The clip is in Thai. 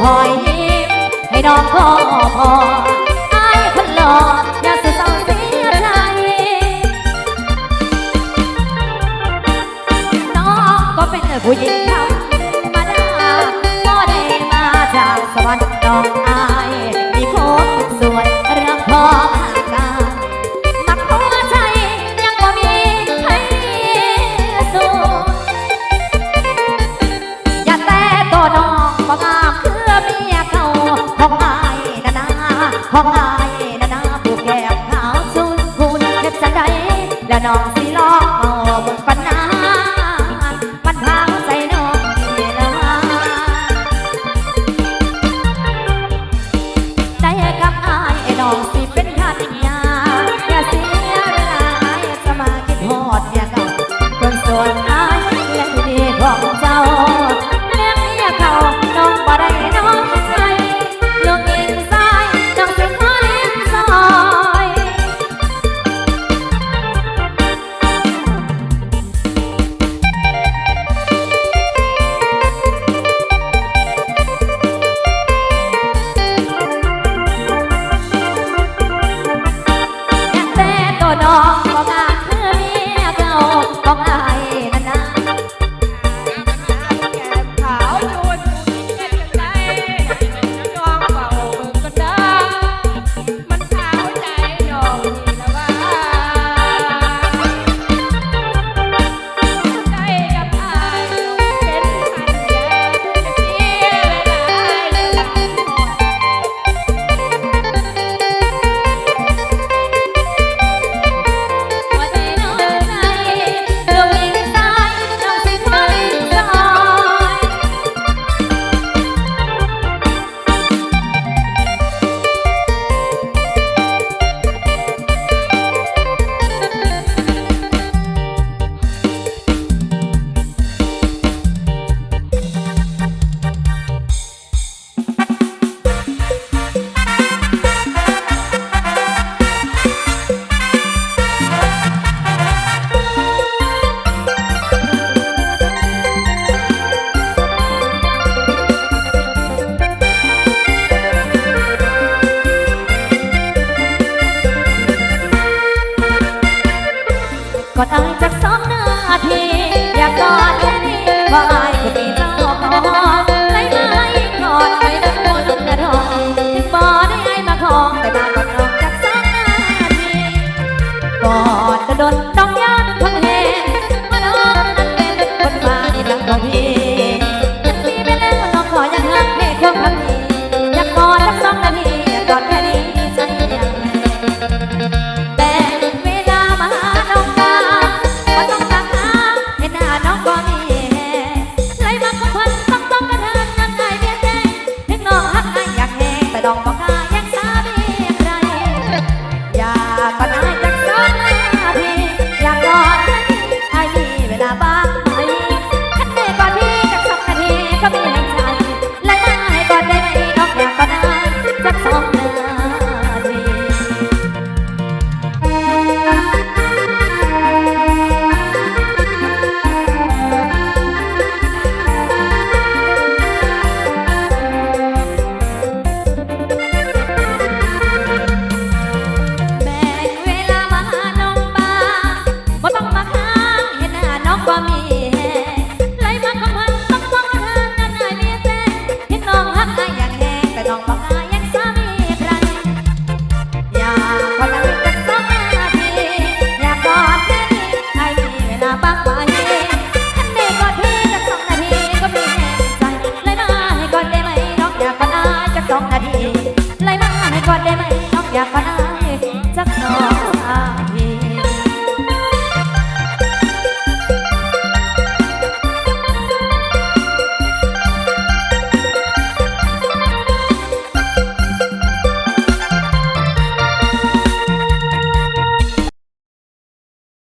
หอยยิ้มให้ดองขอพอไอ้คนหล่ออย่าเสียสาวเสียใจน้องก็เป็นผู้หญิง the non อดอายจากสองนาที อยากกอดแค่นี้ว่าอายคนมีเจ้าของไม่ไม่กอดไม่ได้คนกระทองถึงบ่ได้อามาคองแต่มานน้องจากสองนาทีกอดกระดนน้องยาทุกคนเห็นาน้องนั้นเป็นคนมาดีรักขอพีกีไปแล้วน้อขอยังหักให้ควาพีอยากกอดสักสองนาทีอยากกอดแค่นี้ใจยังแต่